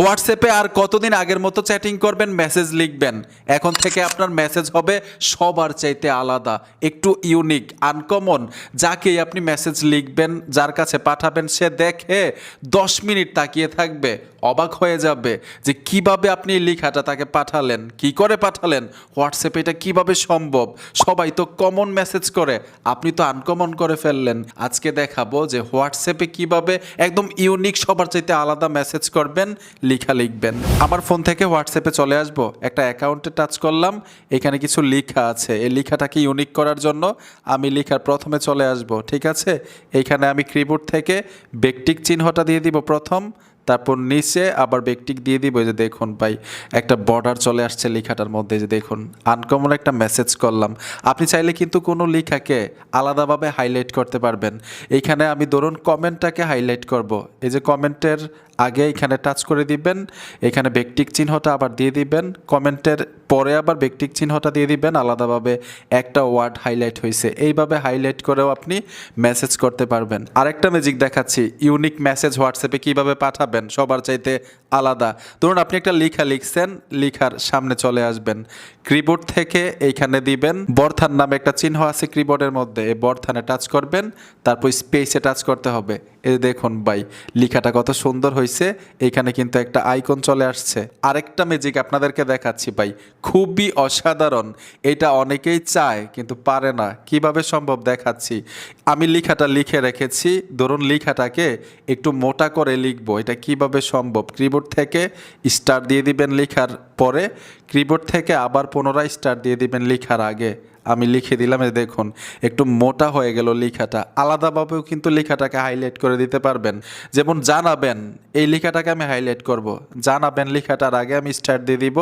হোয়াটসঅ্যাপে আর কতদিন আগের মতো চ্যাটিং করবেন মেসেজ লিখবেন। এখন থেকে আপনার মেসেজ হবে সবার চাইতে আলাদা, একটু ইউনিক আনকমন যাকেই আপনি মেসেজ লিখবেন, যার কাছে পাঠাবেন, সে দেখে দশ মিনিট তাকিয়ে থাকবে, অবাক হয়ে যাবে যে কীভাবে আপনি লেখাটা তাকে পাঠালেন, কি করে পাঠালেন, হোয়াটসঅ্যাপে এটা কীভাবে সম্ভব? সবাই তো কমন মেসেজ করে, আপনি তো আনকমন করে ফেললেন। আজকে দেখাবো যে হোয়াটসঅ্যাপে কীভাবে একদম ইউনিক সবার চাইতে আলাদা মেসেজ করবেন লেখা লিখবেন। আমার ফোন থেকে হোয়াটসঅ্যাপে চলে আসব। একটা অ্যাকাউন্টে টাচ করলাম, এখানে কিছু লেখা আছে। এই লেখাটাকে ইউনিক করার জন্য আমি লেখার প্রথমে চলে আসব, ঠিক আছে? এইখানে আমি কিবোর্ড থেকে ব্যক্তিক চিহ্নটা দিয়ে দিব প্রথম তারপর নিচে আবার ব্যক্তিক দিয়ে দিব যে দেখুন ভাই, একটা বর্ডার চলে আসছে লেখাটার মধ্যে যে দেখুন আনকমন একটা মেসেজ করলাম। আপনি চাইলে কিন্তু কোনো লেখাকে আলাদাভাবে হাইলাইট করতে পারবেন। এইখানে আমি ধরুন কমেন্টটাকে হাইলাইট করব। এই যে কমেন্টের আগে এখানে টাচ করে দিবেন, এখানে ব্যক্তিক চিহ্নটা আবার দিয়ে দিবেন কমেন্টের পরে আবার ব্যক্তিক চিহ্নটা দিয়ে দিবেন, আলাদাভাবে একটা ওয়ার্ড হাইলাইট হয়েছে। এইভাবে হাইলাইট করেও আপনি মেসেজ করতে পারবেন। আরেকটা ম্যাজিক দেখাচ্ছি ইউনিক মেসেজ হোয়াটসঅ্যাপে কীভাবে পাঠাবেন? সবার চাইতে আলাদা। ধরুন আপনি একটা লেখা লিখছেন, লিখার সামনে চলে আসবেন। কিবোর্ড থেকে এইখানে দিবেন বর্থান নামে একটা চিহ্ন আছে কিবোর্ডের মধ্যে, এই বর্থানে টাচ করবেন, তারপর স্পেসে টাচ করতে হবে। এই দেখুন ভাই, লেখাটা কত সুন্দর হয়েছে এইখানে কিন্তু একটা আইকন চলে আসছে। আরেকটা ম্যাজিক আপনাদেরকে দেখাচ্ছি ভাই, খুবই অসাধারণ। এটা অনেকেই চায়, কিন্তু পারে না। কীভাবে সম্ভব দেখাচ্ছি? আমি লিখাটা লিখে রেখেছি, ধরুন লেখাটাকে একটু মোটা করে লিখব, এটা কীভাবে সম্ভব? কিবোর্ড থেকে স্টার দিয়ে দিবেন লেখার পরে কিবোর্ড থেকে আবার পুনরায় স্টার দিয়ে দিবেন লেখার আগে। আমি লিখে দিলাম, এই দেখুন, একটু মোটা হয়ে গেল লেখাটা। আলাদাভাবেও কিন্তু লেখাটাকে হাইলাইট করে দিতে পারবেন। যেমন জানাবেন, এই লেখাটাকে আমি হাইলাইট করব। জানাবেন লেখাটার আগে আমি স্টার দিয়ে দিব,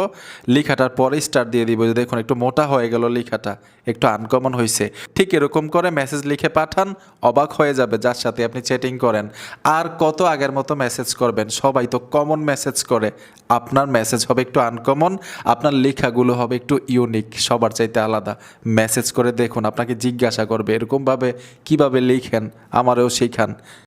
লেখাটার পরে স্টার দিয়ে দিব। দেখুন, একটু মোটা হয়ে গেল লেখাটা, একটু আনকমন হয়েছে ঠিক এরকম করে মেসেজ লিখে পাঠান, অবাক হয়ে যাবে যার সাথে আপনি চ্যাটিং করেন। আর কত আগের মতো মেসেজ করবেন? সবাই তো কমন মেসেজ করে। আপনার মেসেজ হবে একটু আনকমন আপনার লেখাগুলো হবে একটু ইউনিক সবার চাইতে আলাদা। মেসেজ করে দেখুন আপনাকে জিজ্ঞাসা করবে এরকমভাবে কীভাবে লিখেন আমারও শেখান।